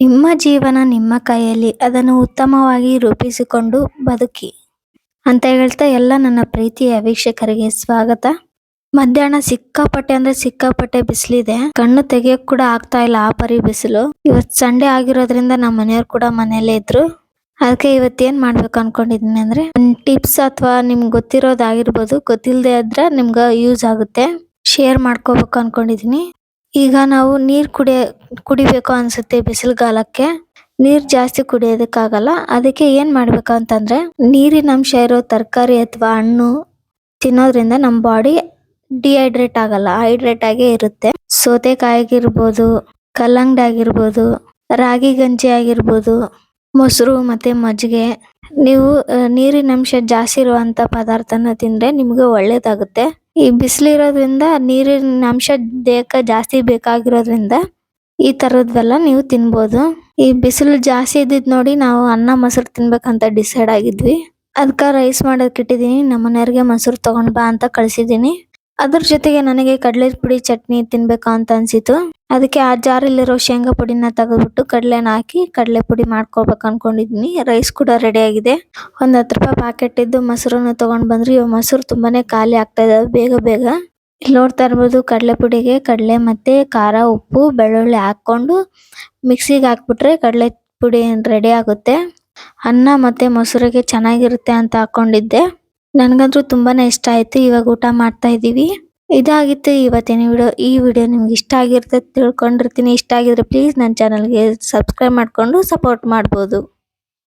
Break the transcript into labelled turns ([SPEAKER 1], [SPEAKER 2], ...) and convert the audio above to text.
[SPEAKER 1] ನಿಮ್ಮ ಜೀವನ ನಿಮ್ಮ ಕೈಯಲ್ಲಿ, ಅದನ್ನು ಉತ್ತಮವಾಗಿ ರೂಪಿಸಿಕೊಂಡು ಬದುಕಿ. ಅಂತ ಹೇಳ್ತಾ ಎಲ್ಲ ನನ್ನ ಪ್ರೀತಿಯ ವೀಕ್ಷಕರಿಗೆ ಸ್ವಾಗತ. ಮಧ್ಯಾಹ್ನ ಸಿಕ್ಕಾಪಟ್ಟೆ ಅಂದ್ರೆ ಸಿಕ್ಕಾಪಟ್ಟೆ ಬಿಸಿಲಿದೆ. ಕಣ್ಣು ತೆಗಿಯಕ್ ಕೂಡ ಆಗ್ತಾ ಇಲ್ಲ ಆ ಪರಿ ಬಿಸಿಲು. ಇವತ್ ಸಂಡೆ ಆಗಿರೋದ್ರಿಂದ ನಮ್ಮ ಮನೆಯವ್ರು ಕೂಡ ಮನೆಯಲ್ಲೇ ಇದ್ರು. ಅದಕ್ಕೆ ಇವತ್ತೇನ್ ಮಾಡ್ಬೇಕು ಅನ್ಕೊಂಡಿದೀನಿ ಅಂದ್ರೆ ಟಿಪ್ಸ್ ಅಥವಾ ನಿಮ್ಗೆ ಗೊತ್ತಿರೋದಾಗಿರ್ಬೋದು ಗೊತ್ತಿಲ್ಲದೆ ಆದ್ರೆ ನಿಮ್ಗೆ ಯೂಸ್ ಆಗುತ್ತೆ. ಶೇರ್ ಮಾಡ್ಕೋಬೇಕು ಅನ್ಕೊಂಡಿದೀನಿ ಈಗ ನಾವು ನೀರ್ ಕುಡಿಯ ಕುಡಿಬೇಕು ಅನ್ಸುತ್ತೆ ಬಿಸಿಲುಗಾಲಕ್ಕೆ. ನೀರ್ ಜಾಸ್ತಿ ಕುಡಿಯೋದಕ್ಕಾಗಲ್ಲ. ಅದಕ್ಕೆ ಏನ್ ಮಾಡ್ಬೇಕು ಅಂತಂದ್ರೆ, ನೀರಿನ ಅಂಶ ಇರೋ ತರಕಾರಿ ಅಥವಾ ಹಣ್ಣು ತಿನ್ನೋದ್ರಿಂದ ನಮ್ಮ ಬಾಡಿ ಡಿಹೈಡ್ರೇಟ್ ಆಗಲ್ಲ. ಹೈಡ್ರೇಟ್ ಆಗೇ ಇರುತ್ತೆ. ಸೌತೆಕಾಯಿ ಆಗಿರ್ಬೋದು ಕಲ್ಲಂಗಡಿ ಆಗಿರ್ಬೋದು ರಾಗಿ ಗಂಜಿ ಆಗಿರ್ಬೋದು, ಮೊಸರು ಮತ್ತೆ ಮಜ್ಜಿಗೆ. ನೀವು ನೀರಿನ ಅಂಶ ಜಾಸ್ತಿ ಇರುವಂತ ಪದಾರ್ಥನ ತಿಂದ್ರೆ ನಿಮ್ಗೆ ಒಳ್ಳೇದಾಗುತ್ತೆ. ಈ ಬಿಸಿಲಿರೋದ್ರಿಂದ ನೀರಿನ ಅಂಶ ದೇಹಕ್ಕೆ ಜಾಸ್ತಿ ಬೇಕಾಗಿರೋದ್ರಿಂದ ಈ ತರದ್ವೆಲ್ಲ ನೀವು ತಿನ್ಬೋದು. ಈ ಬಿಸಿಲು ಜಾಸ್ತಿ ಇದ್ದಿದ್ ನೋಡಿ ನಾವು ಅನ್ನ, ಮೊಸರು ತಿನ್ಬೇಕಂತ ಡಿಸೈಡ್ ಆಗಿದ್ವಿ. ಅದಕ್ಕೆ ರೈಸ್ ಮಾಡೋಕೆ ಇಟ್ಟಿದ್ದೀನಿ ನಮ್ಮ ಮನೆಯವ್ರಿಗೆ ಮೊಸರು ತಗೊಂಡ್ ಬಾ ಅಂತ ಕಳ್ಸಿದೀನಿ. ಅದ್ರ ಜೊತೆಗೆ ನನಗೆ ಕಡಲೆ ಪುಡಿ ಚಟ್ನಿ ತಿನ್ಬೇಕು ಅಂತ ಅನ್ಸಿತ್ತು ಅದಕ್ಕೆ ಆ ಜಾರಲ್ಲಿರೋ ಶೇಂಗಾ ಪುಡಿನ ತೆಗೆದ್ಬಿಟ್ಟು ಕಡಲೆನ ಹಾಕಿ ಕಡಲೆ ಪುಡಿ ಮಾಡ್ಕೋಬೇಕು ಅನ್ಕೊಂಡಿದೀನಿ. ರೈಸ್ ಕೂಡ ರೆಡಿ ಆಗಿದೆ. ಒಂದು ಹತ್ತು ರೂಪಾಯಿ ಪ್ಯಾಕೆಟ್ ಇದ್ದು ಮೊಸರನ್ನ ತಗೊಂಡ್ ಬಂದ್ರಿ ಇವ್ ಮೊಸರು ತುಂಬಾನೇ ಖಾಲಿ ಆಗ್ತಾ ಇದಾವೆ ಬೇಗ ಬೇಗ. ಇಲ್ಲಿ ನೋಡ್ತಾ ಇರ್ಬೋದು ಕಡಲೆ ಪುಡಿಗೆ ಕಡಲೆ ಮತ್ತೆ ಖಾರ, ಉಪ್ಪು, ಬೆಳ್ಳುಳ್ಳಿ ಹಾಕೊಂಡು ಮಿಕ್ಸಿಗೆ ಹಾಕ್ಬಿಟ್ರೆ ಕಡಲೆ ಪುಡಿ ರೆಡಿ ಆಗುತ್ತೆ. ಅನ್ನ ಮತ್ತೆ ಮೊಸರಿಗೆ ಚೆನ್ನಾಗಿರುತ್ತೆ ಅಂತ ಹಾಕೊಂಡಿದ್ದೆ. ನನ್ಗಂತೂ ತುಂಬಾನೇ ಇಷ್ಟ ಆಯ್ತು ಇವಾಗ ಊಟ ಮಾಡ್ತಾ ಇದೀವಿ ಇದಾಗಿತ್ತು ಇವತ್ತಿನ ವಿಡಿಯೋ. ಈ ವಿಡಿಯೋ ನಿಮ್ಗೆ ಇಷ್ಟ ಆಗಿರುತ್ತೆ ತಿಳ್ಕೊಂಡಿರ್ತೀನಿ. ಇಷ್ಟ ಆಗಿದ್ರೆ ಪ್ಲೀಸ್ ನನ್ನ ಚಾನಲ್ಗೆ ಸಬ್ಸ್ಕ್ರೈಬ್ ಮಾಡಿಕೊಂಡು ಸಪೋರ್ಟ್ ಮಾಡ್ಬೋದು.